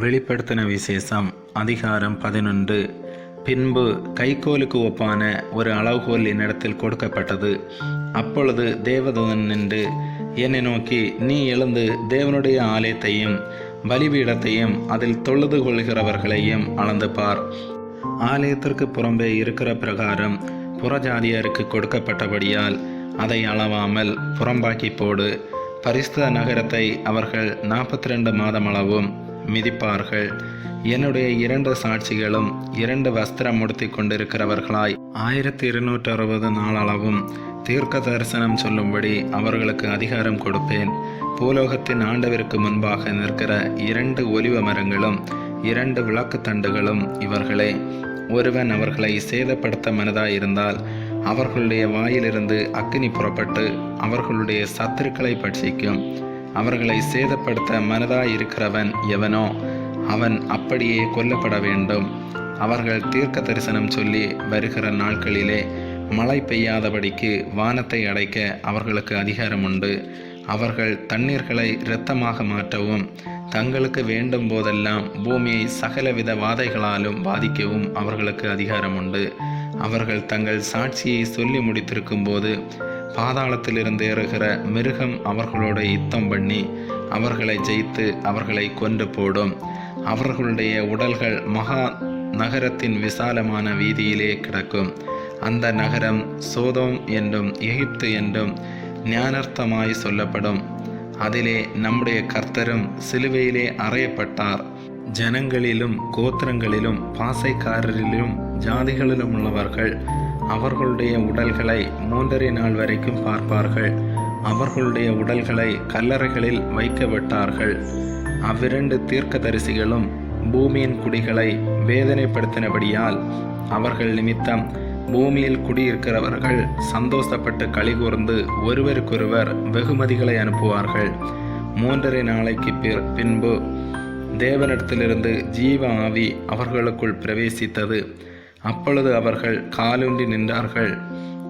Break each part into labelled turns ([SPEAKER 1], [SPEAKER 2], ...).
[SPEAKER 1] வெளிப்படுத்தின விசேஷம் அதிகாரம் பதினொன்று. பின்பு கைக்கோலுக்கு ஒப்பான ஒரு அளவுகோல் என்னிடத்தில் கொடுக்கப்பட்டது. அப்பொழுது தேவதூதன் நின்று என்னை நோக்கி நீ எழுந்து தேவனுடைய ஆலயத்தையும் பலிபீடத்தையும் அதில் தொழுது கொள்கிறவர்களையும் அளந்து பார். ஆலயத்திற்கு புறம்பே இருக்கிற பிரகாரம் புறஜாதியருக்கு கொடுக்கப்பட்டபடியால் அதை அளவாமல் புறம்பாக்கி போடு. பரிசுத நகரத்தை அவர்கள் நாற்பத்தி ரெண்டு மாதமளவும் மிதிப்பார்கள். என்னுடைய இரண்டு சாட்சிகளும் இரண்டு வஸ்திரம் உடுத்தி கொண்டிருக்கிறவர்களாய். ஆயிரத்தி இருநூற்றி அறுபது நாளளவும் தீர்க்க தரிசனம் சொல்லும்படி அவர்களுக்கு அதிகாரம் கொடுப்பேன். பூலோகத்தின் ஆண்டவருக்கு முன்பாக நிற்கிற இரண்டு ஒலிவ மரங்களும் இரண்டு விளக்கு தண்டுகளும் இவர்களே. ஒருவன் அவர்களை சேதப்படுத்த மனதாயிருந்தால் அவர்களுடைய வாயிலிருந்து அக்கினி புறப்பட்டு அவர்களுடைய சத்துருக்களை பட்சிக்கும். அவர்களை சேதப்படுத்த மனதாயிருக்கிறவன் எவனோ அவன் அப்படியே கொல்லப்பட வேண்டும். அவர்கள் தீர்க்க தரிசனம் சொல்லி வருகிற நாட்களிலே மழை பெய்யாதபடிக்கு வானத்தை அடைக்க அவர்களுக்கு அதிகாரம் உண்டு. அவர்கள் தண்ணீர்களை இரத்தமாக மாற்றவும் தங்களுக்கு வேண்டும் போதெல்லாம் பூமியை சகலவித வாதைகளாலும் பாதிக்கவும் அவர்களுக்கு அதிகாரம் உண்டு. அவர்கள் தங்கள் சாட்சியை சொல்லி முடித்திருக்கும் போது பாதாளத்திலிருந்து ஏறுகிற மிருகம் அவர்களோட யுத்தம் பண்ணி அவர்களை ஜெயித்து அவர்களை கொன்று போடும். அவர்களுடைய உடல்கள் மகா நகரத்தின் விசாலமான வீதியிலே கிடக்கும். அந்த நகரம் சோதோம் என்றும் எகிப்து என்றும் ஞானர்த்தமாய் சொல்லப்படும். அதிலே நம்முடைய கர்த்தரும் சிலுவையிலே அறையப்பட்டார். ஜனங்களிலும் கோத்திரங்களிலும் பாசைக்காரரிலும் ஜாதிகளிலும் உள்ளவர்கள் அவர்களுடைய உடல்களை மூன்றரை நாள் வரைக்கும் பார்ப்பார்கள். அவர்களுடைய உடல்களை கல்லறைகளில் வைக்க விட்டார்கள். அவ்விரண்டு தீர்க்கதரிசிகளும் பூமியின் குடிகளை வேதனைப்படுத்தினபடியால் அவர்கள் நிமித்தம் பூமியில் குடியிருக்கிறவர்கள் சந்தோஷப்பட்டு கலிகூர்ந்து ஒருவருக்கொருவர் வெகுமதிகளை அனுப்புவார்கள். மூன்றரை நாளைக்கு பின்பு தேவனிடத்திலிருந்து ஜீவ ஆவி அவர்களுக்குள் பிரவேசித்தது. அப்பொழுது அவர்கள் காலூன்றி நின்றார்கள்.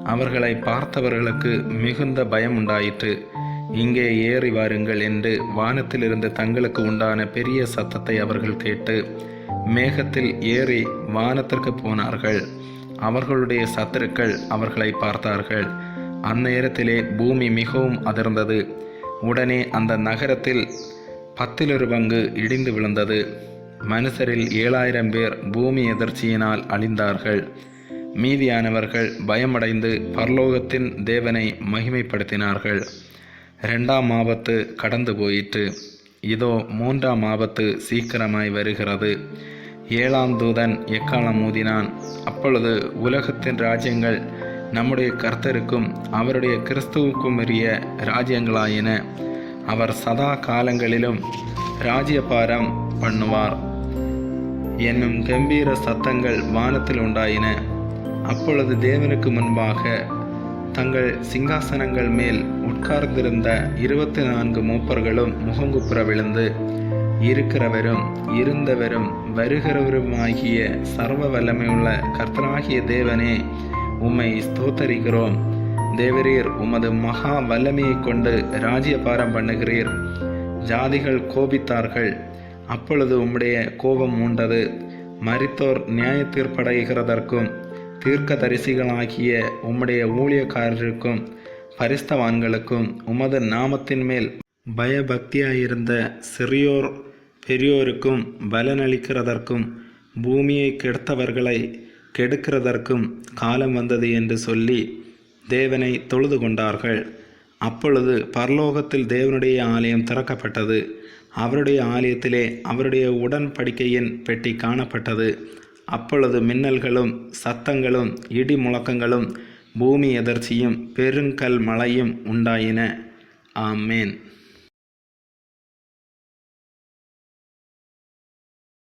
[SPEAKER 1] அவர்களை பார்த்தவர்களுக்கு மிகுந்த பயம் உண்டாயிற்று. இங்கே ஏறி வாருங்கள் என்று வானத்திலிருந்து தங்களுக்கு உண்டான பெரிய சத்தத்தை அவர்கள் கேட்டு மேகத்தில் ஏறி வானத்திற்கு போனார்கள். அவர்களுடைய சத்துருக்கள் அவர்களை பார்த்தார்கள். அந்நேரத்திலே பூமி மிகவும் அதிர்ந்தது. உடனே அந்த நகரத்தில் பத்திலொரு பங்கு இடிந்து விழுந்தது. மனுஷரில் ஏழாயிரம் பேர் பூமி எதிர்ச்சியினால் அழிந்தார்கள். மீதியானவர்கள் பயமடைந்து பரலோகத்தின் தேவனை மகிமைப்படுத்தினார்கள். ரெண்டாம் ஆபத்து கடந்து போயிற்று. இதோ மூன்றாம் ஆபத்து சீக்கிரமாய் வருகிறது. ஏழாம் தூதன் எக்காலம் ஊதினான்? அப்பொழுது உலகத்தின் ராஜ்யங்கள் நம்முடைய கர்த்தருக்கும் அவருடைய கிறிஸ்துவுக்கும் உரிய ராஜ்யங்களாயின. அவர் சதா காலங்களிலும் ராஜ்யபாரம் பண்ணுவார். என்னும் கம்பீர சத்தங்கள் வானத்தில் உண்டாயின. அப்பொழுது தேவனுக்கு முன்பாக தங்கள் சிங்காசனங்கள் மேல் உட்கார்ந்திருந்த இருபத்தி நான்கு மூப்பர்களும் முகங்குப்புற விழுந்து இருக்கிறவரும் இருந்தவரும் வருகிறவருமாகிய சர்வ வல்லமையுள்ள கர்த்தனாகிய தேவனே உம்மை ஸ்தோத்தரிக்கிறோம். தேவரீர் உமது மகா வல்லமையை கொண்டு ராஜ்யபாரம் பண்ணுகிறீர். ஜாதிகள் கோபித்தார்கள். அப்பொழுது உம்முடைய கோபம் மூண்டது. மரித்தோர் நியாய தீர்ப்படைகிறதற்கும் தீர்க்க தரிசிகளாகிய உம்முடைய ஊழியக்காரருக்கும் பரிஸ்தவான்களுக்கும் உமது நாமத்தின் மேல் பயபக்தியாயிருந்த சிறியோர் பெரியோருக்கும் பலனளிக்கிறதற்கும் பூமியை கெடுத்தவர்களை கெடுக்கிறதற்கும் காலம் வந்தது என்று சொல்லி தேவனை தொழுது கொண்டார்கள் அப்பொழுது பரலோகத்தில் தேவனுடைய ஆலயம் திறக்கப்பட்டது. அவருடைய ஆலயத்திலே அவருடைய உடன்படிக்கையின் பெட்டி காணப்பட்டது. அப்பொழுது மின்னல்களும் சத்தங்களும் இடி முழக்கங்களும் பூமி எதர்ச்சியும் பெருங்கல் மழையும் உண்டாயின. ஆமேன்.